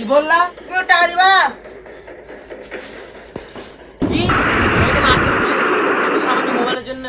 কি বললা? তুমি ওর টাকা দিবা না? কি? আমি সামান্য মোবাইলের জন্য।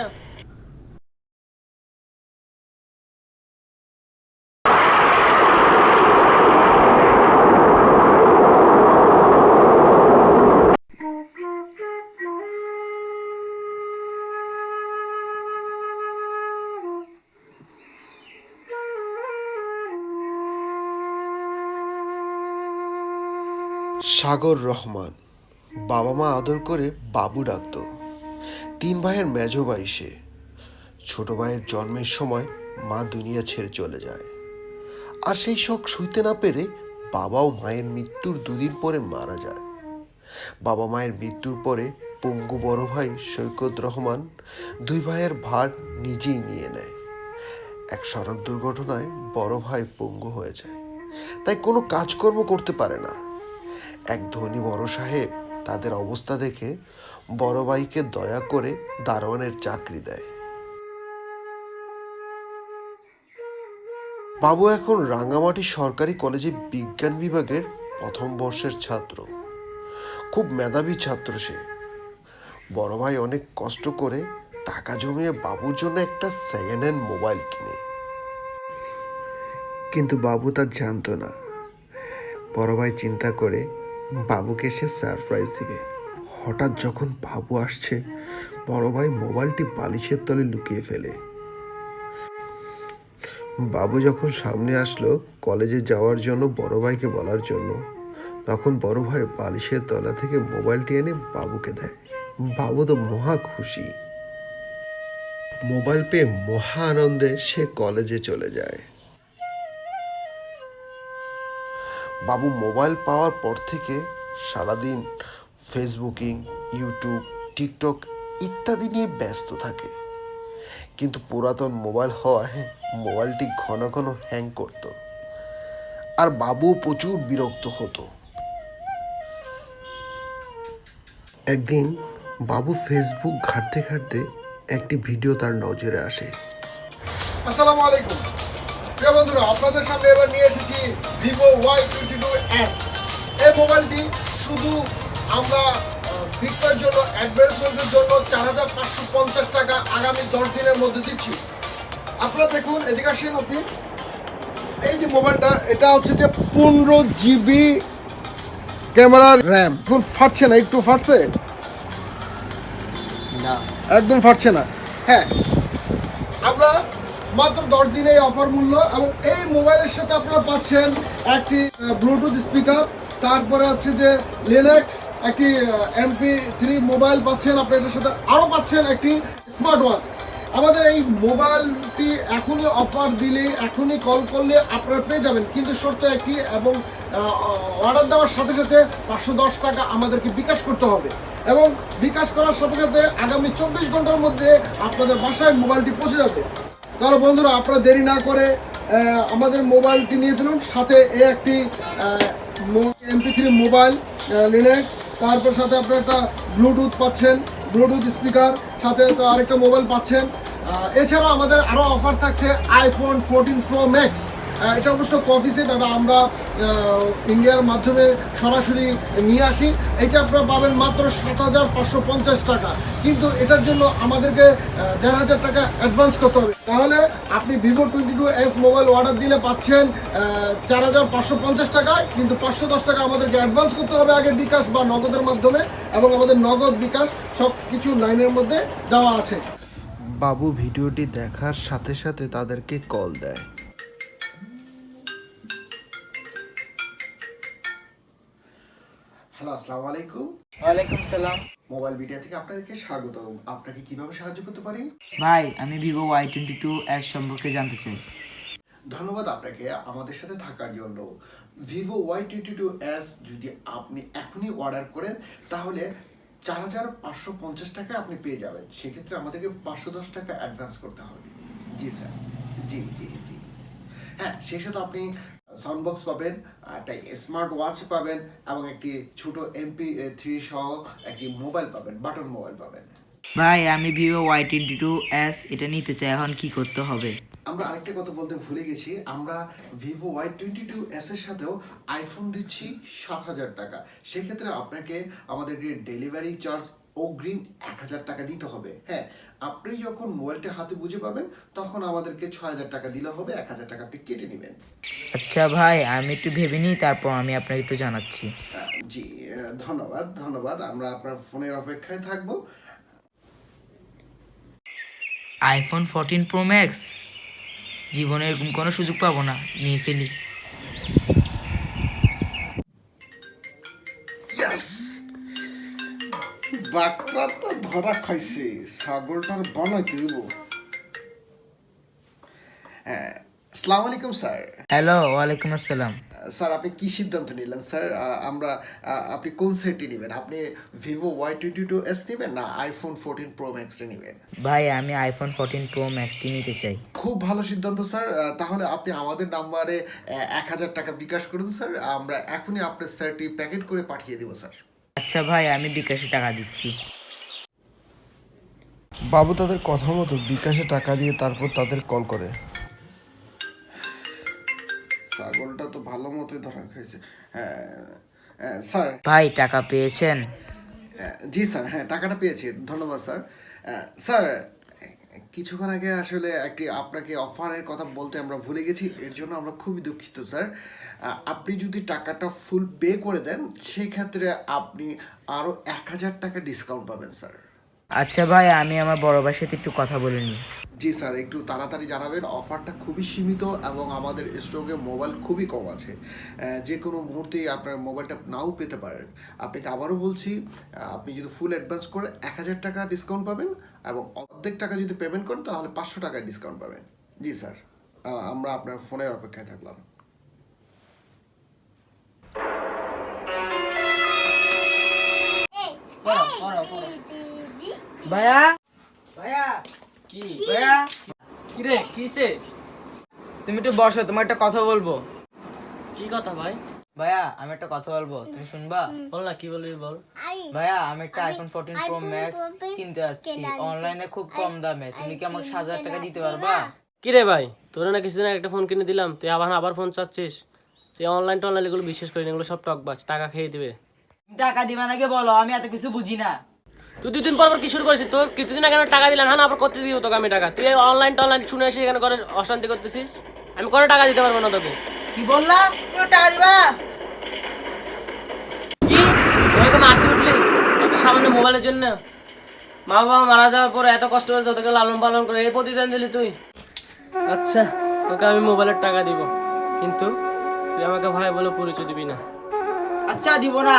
সাগর রহমান, বাবা মা আদর করে বাবু ডাকত। তিন ভাইয়ের মেজ ভাই সে। ছোট ভাইয়ের জন্মের সময় মা দুনিয়া ছেড়ে চলে যায়। আর সেই শখ সইতে না পেরে বাবাও মায়ের মৃত্যুর দুদিন পরে মারা যায়। বাবা মায়ের মৃত্যুর পরে পঙ্গু বড় ভাই সৈকত রহমান দুই ভাইয়ের ভার নিজেই নিয়ে নেয়। এক সড়ক দুর্ঘটনায় বড় ভাই পঙ্গু হয়ে যায়। তাই কোনো কাজকর্ম করতে পারে না। এক ধনী বড় সাহেব তাদের অবস্থা দেখে বড় ভাইকে দয়া করে দারোয়ানের চাকরি দেয়। বাবু এখন রাঙ্গামাটি সরকারি কলেজে বিজ্ঞান বিভাগের প্রথম বর্ষের ছাত্র। খুব মেধাবী ছাত্র সে। বড় ভাই অনেক কষ্ট করে টাকা জমিয়ে বাবুর জন্য একটা সেকেন্ড হ্যান্ড মোবাইল কিনে। কিন্তু বাবু তা জানতো না। বড় ভাই চিন্তা করে বাবুকে সে সারপ্রাইজ দিবে। হঠাৎ যখন বাবু আসছে, বড় ভাই মোবাইলটি বালিশের তলে লুকিয়ে ফেলে। বাবু যখন সামনে আসলো কলেজে যাওয়ার জন্য বড় ভাইকে বলার জন্য, তখন বড় ভাই বালিশের তলা থেকে মোবাইলটি এনে বাবুকে দেয়। বাবু তো মহা খুশি। মোবাইল পেয়ে মহা আনন্দে সে কলেজে চলে যায়। বাবু মোবাইল পাওয়ার পর থেকে সারাদিন ফেসবুকিং, ইউটিউব, টিকটক ইত্যাদি নিয়ে ব্যস্ত থাকে। কিন্তু পুরাতন মোবাইল হওয়ায় মোবাইলটি ঘন ঘন হ্যাং করত। আর বাবু প্রচুর বিরক্ত হতো। একদিন বাবু ফেসবুক ঘাঁটতে ঘাঁটতে একটি ভিডিও তার নজরে আসে। আসসালামু আলাইকুম। প্রিয় বন্ধুরা, আপনাদের সামনে এবার নিয়ে এসেছি ভিভো ওয়াই এস এই মোবাইলটি শুধু আমরা বিক্রয়ের জন্য অ্যাডভার্টাইজমেন্টের জন্য চার হাজার পাঁচশো পঞ্চাশ টাকা আগামী দশ দিনের মধ্যে দিচ্ছি। আপনারা দেখুন এদিকে আসেন আপনি। এই যে মোবাইলটা এটা হচ্ছে যে পনেরো জিবি ক্যামেরার র্যাম। এখন ফাটছে না? একটু ফাটছে? না। একদম ফাটছে না। হ্যাঁ। আমরা মাত্র দশ দিনে অফার মূল্য এবং এই মোবাইলের সাথে আপনারা পাচ্ছেন একটি ব্লুটুথ স্পিকার তারপরে হচ্ছে যে লিনাক্স একটি এমপি থ্রি মোবাইল পাচ্ছেন আপনি এটার সাথে আরও পাচ্ছেন একটি স্মার্ট ওয়াচ আমাদের এই মোবাইলটি এখনই অফার দিলে, এখনই কল করলে আপনারা পেয়ে যাবেন। কিন্তু শর্ত একই এবং অর্ডার দেওয়ার সাথে সাথে পাঁচশো দশ টাকা আমাদেরকে বিকাশ করতে হবে। এবং বিকাশ করার সাথে সাথে আগামী চব্বিশ ঘণ্টার মধ্যে আপনাদের বাসায় মোবাইলটি পৌঁছে যাবে। তাহলে বন্ধুরা, আপনারা দেরি না করে আমাদের মোবাইলটি নিয়ে ফেলুন। সাথে এ একটি এমপি থ্রি মোবাইল লিনেক্স তারপর সাথে আপনারা একটা ব্লুটুথ পাচ্ছেন ব্লুটুথ স্পিকার সাথে তো আরেকটা মোবাইল পাচ্ছেন। এছাড়াও আমাদের আরও অফার থাকছে আইফোন ফোরটিন প্রো ম্যাক্স এটা অবশ্য কফি সেট এটা আমরা ইন্ডিয়ার মাধ্যমে সরাসরি নিয়ে আসি। এটা আপনারা পাবেন মাত্র সাত হাজার পাঁচশো পঞ্চাশ টাকা। কিন্তু এটার জন্য আমাদেরকে দেড় হাজার টাকা অ্যাডভান্স করতে হবে। তাহলে আপনি Vivo twenty two S mobile order দিলে পাচ্ছেন চার হাজার পাঁচশো পঞ্চাশ টাকায় কিন্তু পাঁচশো দশ টাকা আমাদেরকে অ্যাডভান্স করতে হবে আগে বিকাশ বা নগদের মাধ্যমে এবং আমাদের নগদ বিকাশ সব কিছু লাইনের মধ্যে দেওয়া আছে। বাবু, ভিডিওটি দেখার সাথে সাথে তাদেরকে কল দেয়। হ্যালো আসসালামু আলাইকুম। ওয়ালাইকুম সালাম। মোবাইল মিডিয়া থেকে আপনাদেরকে স্বাগত আপনাকে কীভাবে সাহায্য করতে পারি? ভাই আমি Vivo Y twenty two S সম্পর্কে জানতে চাই। ধন্যবাদ আপনাকে। আমাদের সাথে থাকার জন্য। Vivo Y twenty two S যদি আপনি এখনই অর্ডার করেন তাহলে চার হাজার পাঁচশো পঞ্চাশ টাকা আপনি পেয়ে যাবেন। সেক্ষেত্রে আমাদেরকে পাঁচশো দশ টাকা অ্যাডভান্স করতে হবে। জি স্যার জি জি জি। হ্যাঁ সেই সাথে আপনি সাউন্ড বক্স পাবেন একটা স্মার্ট ওয়াচ পাবেন, এবং একটি ছোট এমপি থ্রি সহ একটি মোবাইল পাবেন বাটন মোবাইল পাবেন। ভাই, আমি Vivo Y twenty two S এটা নিতে চাই, এখন কি করতে হবে? আমরা আরেকটা কথা বলতে ভুলে গেছি। আমরা Vivo Y twenty two S এর সাথেও আইফোন দিচ্ছি সাত হাজার টাকা। সেক্ষেত্রে আপনাকে আমাদেরকে ডেলিভারি চার্জ অগ্রিম এক হাজার টাকা দিতে হবে। হ্যাঁ আপনি যখন মোবাইলটা হাতে বুঝে পাবেন তখন আমাদেরকে ছয় হাজার টাকা দিলে হবে এক হাজার টাকা আপনি কেটে নেবেন। আচ্ছা ভাই আমি একটু ভেবে নিই তারপর আমি আপনাকে একটু জানাচ্ছি। জি ধন্যবাদ ধন্যবাদ। আমরা আপনার ফোনের অপেক্ষায় থাকব। আইফোন ফোরটিন প্রো ম্যাক্স জীবনে এরকম কোনো সুযোগ পাবো না নিয়ে ফেলি। বাকরা তো ধরা খাইছে ছাগলটার বানাইতে দিব। হ্যাঁ আসসালামু আলাইকুম স্যার। হ্যালো ওয়ালাইকুম আসসালাম। স্যার আপনি কি সিদ্ধান্ত নিলেন? স্যার আমরা আপনি কোন সেটটি নেবেন? আপনি Vivo Y twenty two S নেবেন না আইফোন ফোরটিন প্রো ম্যাক্সটা নেবেন? ভাই আমি আইফোন ফোরটিন প্রো ম্যাক্সটি নিতে চাই। খুব ভালো সিদ্ধান্ত স্যার। তাহলে আপনি আমাদের নাম্বারে এক হাজার টাকা বিকাশ করে দিন স্যার। আমরা এখনই আপনার স্যারটি প্যাকেট করে পাঠিয়ে দেবো স্যার। আচ্ছা ভাই আমি বিকাশে টাকা দিচ্ছি। বাবু তাদের কথা মতো বিকাশে টাকা দিয়ে তারপর তাদের কল করে। ছাগলটা তো ভালো মতোই ধরা খাইছে। হ্যাঁ হ্যাঁ, স্যার। ভাই টাকা পেয়েছেন? হ্যাঁ, জি স্যার হ্যাঁ টাকাটা পেয়েছি ধন্যবাদ স্যার। স্যার কিছুক্ষণ আগে আসলে একটি আপনাকে অফারের কথা বলতে আমরা ভুলে গেছি এর জন্য আমরা খুবই দুঃখিত স্যার। আপনি যদি টাকাটা ফুল পে করে দেন সেক্ষেত্রে আপনি আরও এক হাজার টাকা ডিসকাউন্ট পাবেন স্যার। আচ্ছা ভাই আমি আমার বড় ভাইয়ের সাথে একটু কথা বলে নিই। জি স্যার একটু তাড়াতাড়ি জানাবেন অফারটা খুবই সীমিত এবং আমাদের স্টকে মোবাইল খুবই কম আছে। যে কোনো মুহূর্তেই আপনার মোবাইলটা নাও পেতে পারেন। আপনাকে আবারও বলছি আপনি যদি ফুল অ্যাডভান্স করে এক হাজার টাকা ডিসকাউন্ট পাবেন এবং অর্ধেক টাকা যদি পেমেন্ট করেন তাহলে পাঁচশো টাকা ডিসকাউন্ট পাবেন। জি স্যার আমরা আপনার ফোনের অপেক্ষায় থাকলাম। পড়ো পড়ো পড়ো। ভাইয়া? ভাইয়া? কি? ভাইয়া? কি রে কিসে তুমি একটু বসো তোমার একটা কথা বলব। কি কথা ভাই? ভাইয়া আমি একটা কথা বলব তুমি শুনবা? বল না কি বলবি বল? ভাইয়া আমি একটা আইফোন ফোরটিন প্রো ম্যাক্স কিনতে যাচ্ছি। অনলাইনে খুব কম দামে। তুমি কি আমাকে সাত হাজার টাকা দিতে পারবা? কি রে ভাই তোর না কিছুদিন একটা ফোন কিনে দিলাম। তুই আবার আবার ফোন চাচ্ছিস? তুই অনলাইন টনলাইন এগুলো বিশ্বাস করি না এগুলো সব টক টকবাজ টাকা খেয়ে দিবে। তুমি টাকা দিবা নাকি বলো? আমি এত কিছু বুঝি না। তুই দুদিন পর পর কি শুরু করেছিস? তোর কিছুদিন আগে টাকা দিলাম। হ্যাঁ আবার করতে দিব তোকে আমি টাকা? তুই অনলাইন টনলাইন শুনে এসে এখানে করে অশান্তি করতেছিস? আমি কোনো টাকা দিতে পারব না তোকে। কি বললা তুমি টাকা দিবা না? কি? তোকে মারতে উঠলি? একটা সামান্য মোবাইলের জন্য। মা বাবা মারা যাওয়ার পরে এত কষ্ট করে তোকে লালন পালন করে এই প্রতিদান দিলি তুই। আচ্ছা তোকে আমি মোবাইলের টাকা দিব। কিন্তু তুই আমাকে ভাই বলে পরিচয় দিবি না। আচ্ছা দিব না।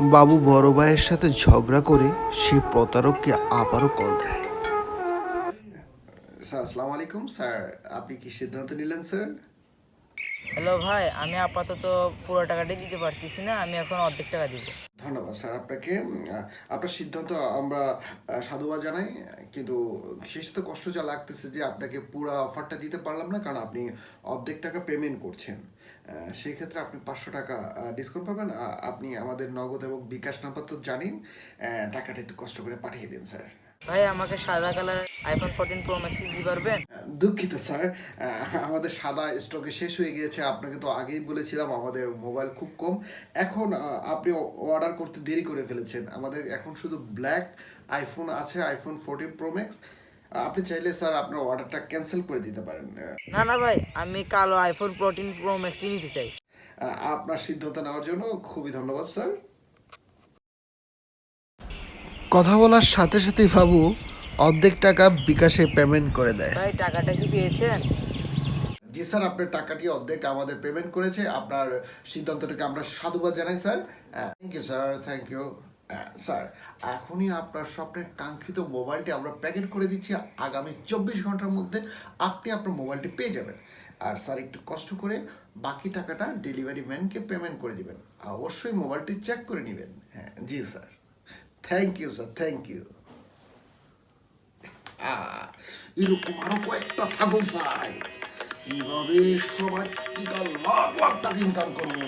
বাবু বড় ভাইয়ের সাথে ঝগড়া করে সে প্রতারককে আবারও কল দেয়। স্যার, আসসালামু আলাইকুম। স্যার, আপনি কি সিদ্ধান্ত নিলেন, স্যার? হ্যালো ভাই, আমি আপাতত পুরো টাকাটাই দিতে পারতেছি না, আমি এখন অর্ধেক টাকা দিব। ধন্যবাদ স্যার আপনাকে। আপনার সিদ্ধান্ত আমরা সাধুবাদ জানাই, কিন্তু শেষ তো কষ্ট যা লাগতেছে যে আপনাকে পুরো অফারটা দিতে পারলাম না, কারণ আপনি অর্ধেক টাকা পেমেন্ট করছেন। সেই ক্ষেত্রে আপনি পাঁচশো টাকা ডিসকাউন্ট পাবেন। আপনি আমাদের নগদ এবং বিকাশ নাম্বার তো জানেন টাকাটা একটু কষ্ট করে পাঠিয়ে দিন, স্যার। ভাই আমাকে সাদা colour iPhone fourteen pro max দিতে পারবেন? দুঃখিত স্যার। আমাদের সাদা স্টকে শেষ হয়ে গিয়েছে। আপনাকে তো আগেই বলেছিলাম আমাদের মোবাইল খুব কম। এখন আপনি অর্ডার করতে দেরি করে ফেলেছেন। আমাদের এখন শুধু ব্ল্যাক আইফোন আছে আইফোন ফোরটিন প্রো ম্যাক্স আপনি চাইলে স্যার আপনার অর্ডারটা ক্যান্সেল করে দিতে পারেন। না না ভাই আমি কালো আইফোন ফোরটিন প্রো ম্যাক্সটি নিতে চাই। আপনার সিদ্ধান্ত নেওয়ার জন্য খুবই ধন্যবাদ স্যার। কথা বলার সাথে সাথেই বাবু অর্ধেক টাকা বিকাশে পেমেন্ট করে দেয়। ভাই টাকাটা কি পেয়েছেন? জি স্যার আপনার টাকাটি অর্ধেক আমাদের পেমেন্ট করেছে। আপনার সিদ্ধান্তটাকে আমরা সাধুবাদ জানাই sir. Thank you sir thank you sir এখনই আপনার স্বপ্নের কাঙ্ক্ষিত মোবাইলটি আমরা প্যাকেট করে দিচ্ছি। আগামী চব্বিশ ঘণ্টার মধ্যে আপনি আপনার মোবাইলটি পেয়ে যাবেন। আর স্যার একটু কষ্ট করে বাকি টাকাটা ডেলিভারি ম্যানকে পেমেন্ট করে দিবেন। আর অবশ্যই মোবাইলটি চেক করে নেবেন। হ্যাঁ জি sir. Thank you sir thank you এরকম আরও কয়েকটা ছাগল চাই এইভাবে সবার টিকাল লাখ লাখ টাকা ইনকাম করব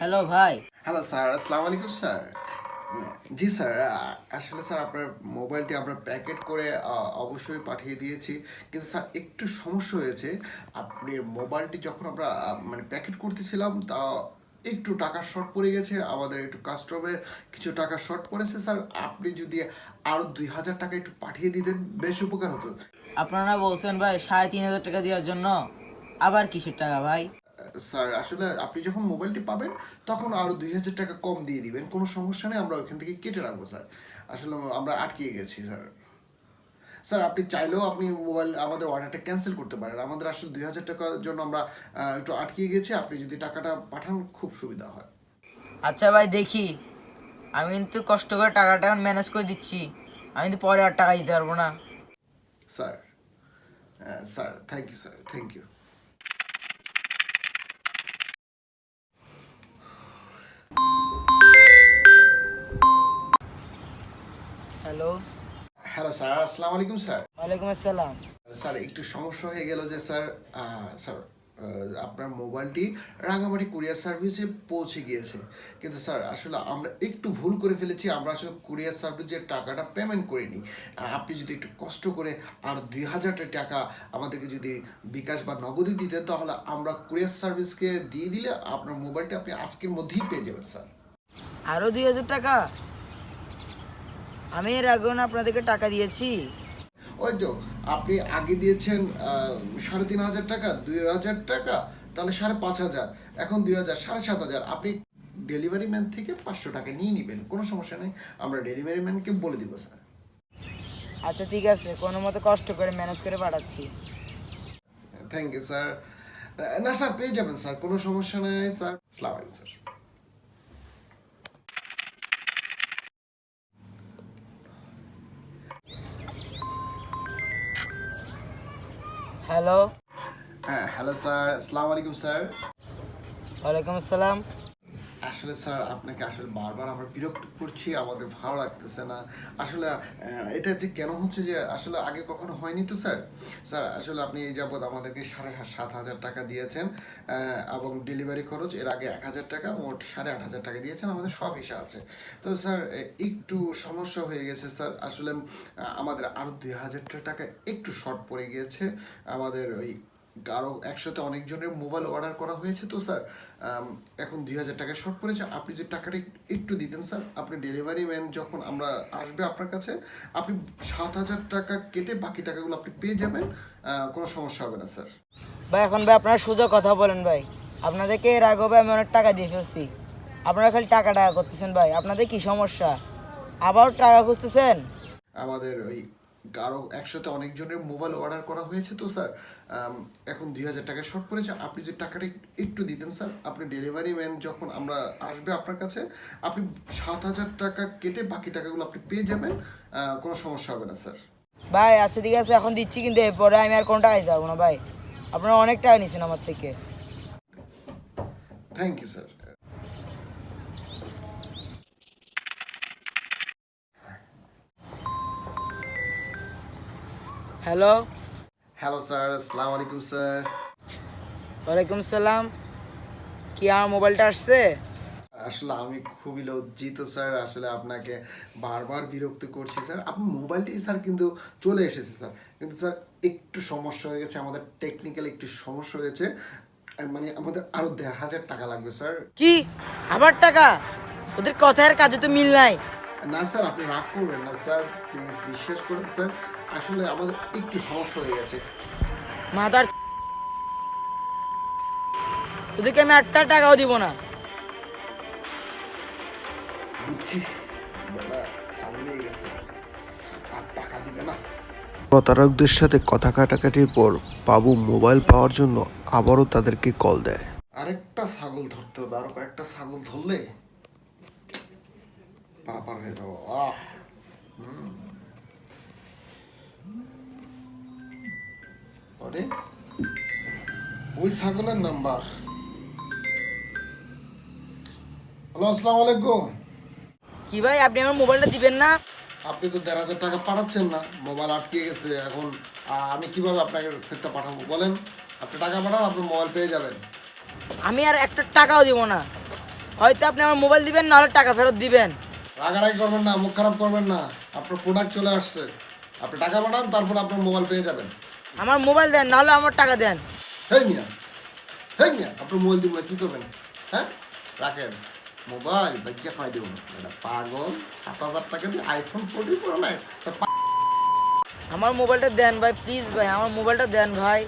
হ্যালো ভাই হ্যালো স্যার আসসালামু আলাইকুম স্যার জি স্যার আসলে স্যার আপনার মোবাইলটি আমরা প্যাকেট করে অবশ্যই পাঠিয়ে দিয়েছি। কিন্তু স্যার, একটু সমস্যা হয়েছে। আপনি মোবাইলটি যখন আমরা মানে প্যাকেট করতেছিলাম, তা একটু টাকা শর্ট পড়ে গেছে, আমাদের একটু কাস্টমারের কিছু টাকা শর্ট পড়েছে স্যার। আপনি যদি আরও দুই হাজার টাকা একটু পাঠিয়ে দিতেন, বেশ উপকার হতো। আপনারা বলছেন ভাই, সাড়ে তিন হাজার টাকা দেওয়ার জন্য। আবার কিসের টাকা ভাই? স্যার আসলে আপনি যখন মোবাইলটি পাবেন তখন আরও দুই হাজার টাকা কম দিয়ে দিবেন। কোনো সমস্যা নেই আমরা ওইখান থেকে কেটে রাখব স্যার। আসলে আমরা আটকিয়ে গেছি স্যার। স্যার আপনি চাইলেও আপনি মোবাইল আমাদের অর্ডারটা ক্যান্সেল করতে পারেন। আমাদের আসলে দুই হাজার টাকার জন্য আমরা একটু আটকে গেছি। আপনি যদি টাকাটা পাঠান খুব সুবিধা হয়। আচ্ছা ভাই দেখি। আমি কিন্তু কষ্ট করে টাকাটা ম্যানেজ করে দিচ্ছি। আমি কিন্তু পরে আর টাকা দিতে পারব না। Sir sir thank you sir thank you hello. Hello sir আসসালামু আলাইকুম স্যার। ওয়ালাইকুম আসসালাম। স্যার একটু সমস্যা হয়ে গেল যে স্যার স্যার আপনার মোবাইলটি রাঙামাটি কুরিয়ার সার্ভিসে পৌঁছে গিয়েছে। কিন্তু স্যার আসলে আমরা একটু ভুল করে ফেলেছি আমরা আসলে কুরিয়ার সার্ভিসের টাকাটা পেমেন্ট করিনি। আপনি যদি একটু কষ্ট করে আর দুই হাজারটা টাকা আমাদেরকে যদি বিকাশ বা নগদে দিতেন তাহলে আমরা কুরিয়ার সার্ভিসকে দিয়ে দিলে আপনার মোবাইলটা আপনি আজকের মধ্যেই পেয়ে যাবেন স্যার। আরও দুই হাজার টাকা? আমি এর আগেও না আপনাদেরকে টাকা দিয়েছি। ওই তো আপনি আগে দিয়েছেন সাড়ে তিন হাজার টাকা দুই হাজার টাকা তাহলে সাড়ে পাঁচ হাজার এখন দুই হাজার সাড়ে সাত হাজার। আপনি ডেলিভারি ম্যান থেকে পাঁচশো টাকা নিয়ে নেবেন কোনো সমস্যা নেই আমরা ডেলিভারি ম্যানকে বলে দিব স্যার। আচ্ছা ঠিক আছে কোনো মতো কষ্ট করে ম্যানেজ করে পাঠাচ্ছি। থ্যাংক ইউ স্যার না স্যার পেয়ে যাবেন স্যার কোনো সমস্যা নেই স্যার। সালাম আলাইকুম স্যার। হ্যালো হ্যাঁ হ্যালো স্যার আসসালামু আলাইকুম স্যার ওয়ালাইকুম আসসালাম আসলে স্যার, আপনাকে আসলে বারবার আমরা বিরক্ত করছি, আমাদের ভালো লাগতেছে না। আসলে এটা যে কেন হচ্ছে যে আসলে আগে কখনো হয়নি তো স্যার? স্যার, আসলে আপনি এই যাবৎ আমাদেরকে সাড়ে সাত হাজার টাকা দিয়েছেন এবং ডেলিভারি খরচ এর আগে এক হাজার টাকা, মোট সাড়ে আট হাজার টাকা দিয়েছেন, আমাদের সব হিসাব আছে। তো স্যার একটু সমস্যা হয়ে গেছে স্যার। আসলে আমাদের আরও দুই হাজার টাকা একটু শর্ট পড়ে গিয়েছে, আমাদের ওই আরও একসাথে অনেকজনের মোবাইল অর্ডার করা হয়েছে তো স্যার এখন দুই হাজার টাকা শর্ট পড়েছে আপনি যদি টাকাটা একটু দিতেন স্যার আপনি ডেলিভারি ম্যান যখন আমরা আসবে আপনার কাছে আপনি সাত হাজার টাকা কেটে বাকি টাকাগুলো আপনি পেয়ে যাবেন। কোনো সমস্যা হবে না স্যার ভাই এখন ভাই আপনারা সোজা কথা বলেন ভাই। আপনাদেরকে এর আগেও ভাই আমি অনেক টাকা দিয়ে ফেলছি। আপনারা খালি টাকা টাকা করতেছেন ভাই। আপনাদের কি সমস্যা? আবার টাকা খুঁজতেছেন? আমাদের ওই আরও একসাথে অনেকজনের মোবাইল অর্ডার করা হয়েছে তো স্যার এখন দুই হাজার টাকা শর্ট পড়েছে আপনি যদি টাকাটা একটু দিতেন স্যার আপনি ডেলিভারি ম্যান যখন আমরা আসবে আপনার কাছে আপনি সাত হাজার টাকা কেটে বাকি টাকাগুলো আপনি পেয়ে যাবেন। কোনো সমস্যা হবে না স্যার ভাই আচ্ছা ঠিক আছে এখন দিচ্ছি কিন্তু এরপরে আমি আর কোনো টাকা দিতে পারব না ভাই। আপনারা অনেক টাকা নিয়েছেন আমার থেকে। Thank you sir hello hello sir আসসালামু আলাইকুম স্যার ওয়ালাইকুম সালাম। কি আমার মোবাইলটা আসছে? আসলে আমি খুবই লজ্জিত স্যার আসলে আপনাকে বারবার বিরক্ত করছি স্যার আপনার মোবাইলটি স্যার কিন্তু চলে এসেছে স্যার কিন্তু স্যার একটু সমস্যা হয়ে গেছে। আমাদের টেকনিক্যাল একটু সমস্যা হয়েছে। মানে আমাদের আরও দেড় হাজার টাকা লাগবে স্যার কি? আবার টাকা? ওদের কথার কাজে তো মিল নাই। না স্যার আপনি রাগ করবেন না স্যার প্লিজ বিশ্বাস করুন স্যার আসলে আমাদের একটু সমস্যা হয়ে গেছে। মাদার ওদেরকে আমি আটটা টাকাও দিব না। বুঝছি বেলা সামনে গেছে। আর টাকা দিবে না। প্রতারকদের সাথে কথা কাটাকাটির পর বাবু মোবাইল পাওয়ার জন্য আবারও তাদেরকে কল দেয়। আরেকটা ছাগল ধরতে হবে আরও কয়েকটা ছাগল ধরলে পারাপার হয়ে যাব আহ! ওই ছাগলের নাম্বার। হ্যালো আসসালামু আলাইকুম। কি ভাই আপনি আমার মোবাইলটা দিবেন না? আপনি তো দেড় হাজার টাকা পাঠাচ্ছেন না মোবাইল আটকে গেছে এখন আমি কীভাবে আপনাকে সেটটা পাঠাবো বলেন? আপনি টাকা পাঠান আপনি মোবাইল পেয়ে যাবেন। আমি আর একটা টাকাও দিব না। হয়তো আপনি আমার মোবাইল দিবেন নাহলে টাকা ফেরত দিবেন। রাগারাগি করবেন না মুখ খারাপ করবেন না। আপনার প্রোডাক্ট চলে আসছে। আপনি টাকা পাঠান তারপর আপনার মোবাইল পেয়ে যাবেন। আমার মোবাইল দেন নাহলে আমার টাকা দেন। হেই মিয়া হেই মিয়া আপনার মোবাইল দিব না কি করবেন? হ্যাঁ? রাখেন। মোবাইল বাচ্চা খাই দেবো এটা পাগল সাত হাজার টাকা দিয়ে আইফোন ফোরটি প্রো ম্যাক্স আমার মোবাইলটা দেন ভাই প্লিজ ভাই আমার মোবাইলটা দেন ভাই।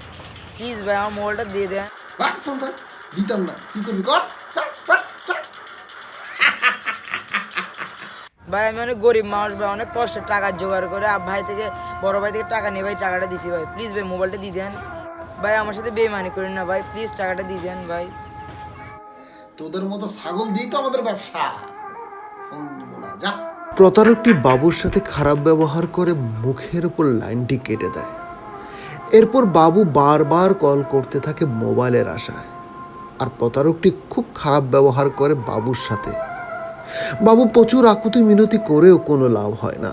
প্লিজ ভাই আমার মোবাইলটা দিয়ে দেন। রাখ ফোনটা দিতাম না। কি করবি কর? ভাই আমি অনেক গরিব মানুষ ভাই অনেক কষ্টে টাকা জোগাড় করে আর ভাই থেকে বড় ভাই থেকে টাকা নিয়ে ভাই টাকাটা দিছি ভাই। প্লিজ ভাই মোবাইলটা দিয়ে দেন। ভাই আমার সাথে বেমানি করেন না ভাই প্লিজ টাকাটা দিয়ে দেন ভাই। তোদের মতো ছাগল দিই তো আমাদের ব্যবসা। ফোন না যা। প্রতারকটি বাবুর সাথে খারাপ ব্যবহার করে মুখের উপর লাইনটি কেটে দেয়। এরপর বাবু বারবার কল করতে থাকে মোবাইলের আশায়। আর প্রতারকটি খুব খারাপ ব্যবহার করে বাবুর সাথে। বাবু প্রচুর আকুতি মিনতি করেও কোনো লাভ হয় না।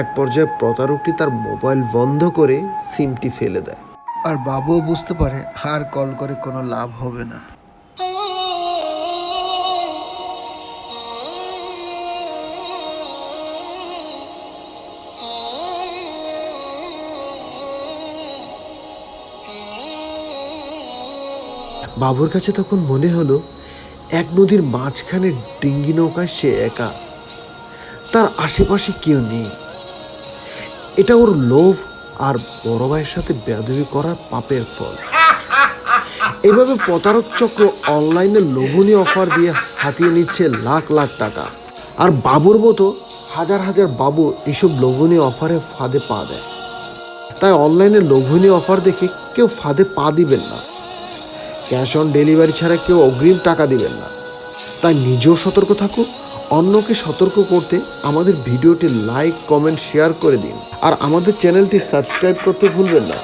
এক পর্যায়ে প্রতারকটি তার মোবাইল বন্ধ করে সিমটি ফেলে দেয়। আর বাবুও বুঝতে পারে আর কল করে কোনো লাভ হবে না। বাবুর কাছে তখন মনে হলো এক নদীর মাঝখানে ডিঙ্গি নৌকায় সে একা। তার আশেপাশে কেউ নেই। এটা ওর লোভ আর বড় ভাইয়ের সাথে বেদবি করার পাপের ফল। এভাবে প্রতারক চক্র অনলাইনে লোভনীয় অফার দিয়ে হাতিয়ে নিচ্ছে লাখ লাখ টাকা। আর বাবুর মতো হাজার হাজার বাবু এসব লোভনীয় অফারে ফাঁদে পা দেয়। তাই অনলাইনে লোভনীয় অফার দেখে কেউ ফাঁদে পা দিবেন না। ক্যাশ অন ডেলিভারি ছাড়া কেউ অগ্রিম টাকা দেবেন না। তাই নিজেও সতর্ক থাকুক অন্যকে সতর্ক করতে আমাদের ভিডিওটি লাইক কমেন্ট শেয়ার করে দিন। আর আমাদের চ্যানেলটি সাবস্ক্রাইব করতে ভুলবেন না।